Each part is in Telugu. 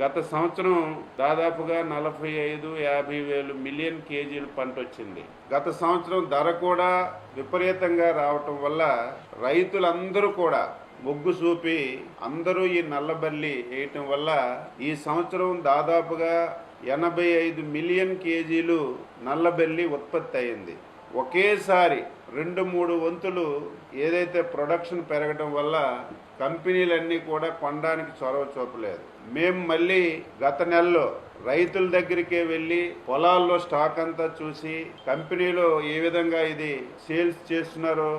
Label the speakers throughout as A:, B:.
A: గత సంవత్సరం దాదాపుగా నలభై ఐదు యాభై వేలు మిలియన్ కేజీలు పంట వచ్చింది. గత సంవత్సరం ధర కూడా విపరీతంగా రావటం వల్ల రైతులందరూ కూడా మొగ్గు చూపి అందరూ ఈ నల్లబల్లి వేయటం వల్ల ఈ సంవత్సరం దాదాపుగా ఎనభై ఐదు మిలియన్ కేజీలు నల్లబెల్లి ఉత్పత్తి అయింది. ఒకేసారి రెండు మూడు వంతులు ఏదైతే ప్రొడక్షన్ పెరగడం వల్ల కంపెనీలన్నీ కూడా కొనడానికి చొరవ చూపలేదు. మేము మళ్ళీ గత నెలలో రైతుల దగ్గరికే వెళ్ళి పొలాల్లో స్టాక్ అంతా చూసి కంపెనీలో ఏ విధంగా ఇది సేల్స్ చేస్తున్నారో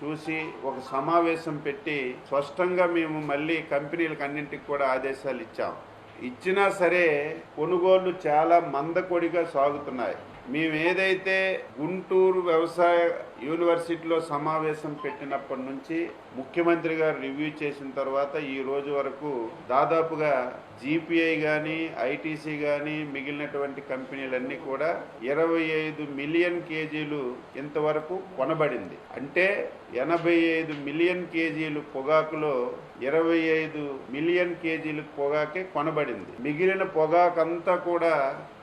A: చూసి ఒక సమావేశం పెట్టి స్పష్టంగా మేము మళ్ళీ కంపెనీలకు అన్నింటికి కూడా ఆదేశాలు ఇచ్చాం. ఇచ్చినా సరే కొనుగోళ్ళు చాలా మందకొడిగా సాగుతున్నాయి. మేము ఏదైతే గుంటూరు వ్యవసాయ యూనివర్సిటీలో సమావేశం పెట్టినప్పటి నుంచి ముఖ్యమంత్రి గారు రివ్యూ చేసిన తర్వాత ఈ రోజు వరకు దాదాపుగా జీపీఐ కానీ ఐటీసీ కానీ మిగిలినటువంటి కంపెనీలన్నీ కూడా ఇరవై ఐదు మిలియన్ కేజీలు ఇంతవరకు కొనబడింది. అంటే ఎనభై ఐదు మిలియన్ కేజీలు పొగాకులో ఇరవై ఐదు మిలియన్ కేజీలు పొగాకే కొనబడింది. మిగిలిన పొగాకంతా కూడా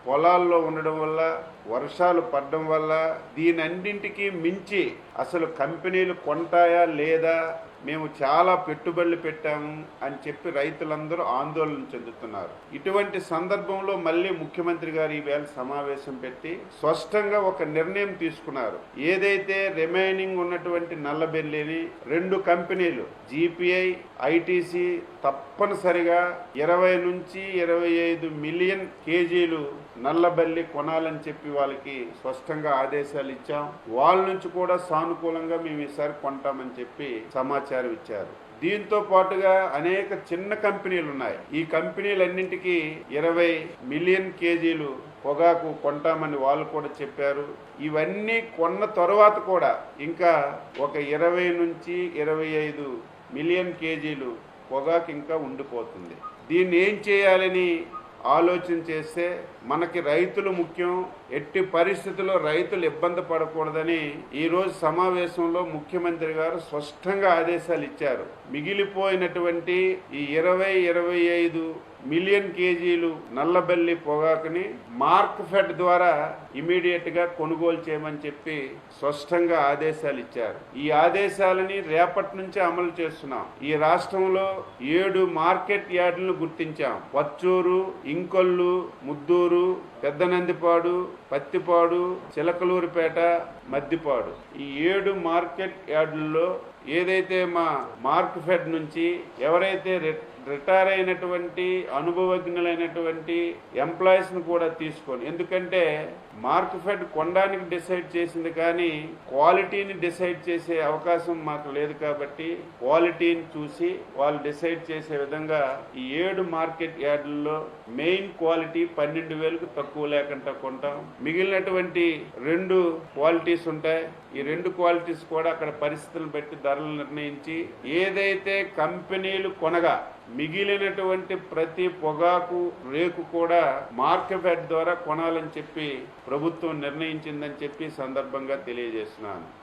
A: పొలాల్లో ఉండడం వల్ల వర్షాలు పడడం వల్ల దీనన్నింటికీ మించి అసలు కంపెనీలు కొంటాయా లేదా మేము చాలా పెట్టుబడులు పెట్టాము అని చెప్పి రైతులందరూ ఆందోళన చెందుతున్నారు. ఇటువంటి సందర్భంలో మళ్ళీ ముఖ్యమంత్రి గారు ఈవేళ సమావేశం పెట్టి స్పష్టంగా ఒక నిర్ణయం తీసుకున్నారు. ఏదైతే రిమైనింగ్ ఉన్నటువంటి నల్లబెల్లిని రెండు కంపెనీలు జీపీఐ ఐటీసీ తప్పనిసరిగా ఇరవై నుంచి ఇరవై ఐదు మిలియన్ కేజీలు నల్లబల్లి కొనాలని చెప్పి వాళ్ళకి స్పష్టంగా ఆదేశాలు ఇచ్చాం. వాళ్ళ నుంచి కూడా సానుకూలంగా మేము ఈసారి కొంటామని చెప్పి సమాచారం ఇచ్చారు. దీంతో పాటుగా అనేక చిన్న కంపెనీలు ఉన్నాయి ఈ కంపెనీలన్నింటికి ఇరవై మిలియన్ కేజీలు పొగాకు కొంటామని వాళ్ళు కూడా చెప్పారు. ఇవన్నీ కొన్న తర్వాత కూడా ఇంకా ఒక ఇరవై నుంచి ఇరవై ఐదు మిలియన్ కేజీలు పొగాకు ఇంకా ఉండిపోతుంది. దీన్ని ఏం చేయాలని ఆలోచన చేస్తే మనకి రైతులు ముఖ్యం. ఎట్టి పరిస్థితుల్లో రైతులు ఇబ్బంది పడకూడదని ఈరోజు సమావేశంలో ముఖ్యమంత్రి గారు స్పష్టంగా ఆదేశాలు ఇచ్చారు. మిగిలిపోయినటువంటి ఈ ఇరవై ఇరవై ఐదు మిలియన్ కేజీలు నల్లబెల్లి పొగాకుని మార్క్ ఫెడ్ ద్వారా ఇమీడియట్గా కొనుగోలు చేయమని చెప్పి స్పష్టంగా ఆదేశాలు ఇచ్చారు. ఈ ఆదేశాలని రేపటి నుంచే అమలు చేస్తున్నాం. ఈ రాష్ట్రంలో ఏడు మార్కెట్ యార్డులను గుర్తించాం. పచ్చూరు ఇంకొల్లు ముద్దూరు పెద్దనందిపాడు పత్తిపాడు చిలకలూరిపేట మద్దిపాడు. ఈ ఏడు మార్కెట్ యార్డుల్లో ఏదైతే మా మార్క్ ఫెడ్ నుంచి ఎవరైతే రి- రిటైర్ అయినటువంటి అనుభవజ్ఞులైనటువంటి ఎంప్లాయీస్ను కూడా తీసుకొని ఎందుకంటే మార్క్ ఫెడ్ కొనడానికి డిసైడ్ చేసింది కానీ క్వాలిటీని డిసైడ్ చేసే అవకాశం మాకు లేదు కాబట్టి క్వాలిటీని చూసి వాళ్ళు డిసైడ్ చేసే విధంగా ఈ ఏడు మార్కెట్ యార్డుల్లో మెయిన్ క్వాలిటీ పన్నెండు వేలకు తక్కువ లేకుండా కొంటాం. మిగిలినటువంటి రెండు క్వాలిటీస్ ఉంటాయి. ఈ రెండు క్వాలిటీస్ కూడా అక్కడ పరిస్థితులను బట్టి ధరలు నిర్ణయించి ఏదైతే కంపెనీలు కొనగా మిగిలినటువంటి ప్రతి పొగాకు రేకు కూడా మార్కెట్ ద్వారా కొనాలని చెప్పి ప్రభుత్వం నిర్ణయించిందని చెప్పి సందర్భంగా తెలియజేస్తున్నాను.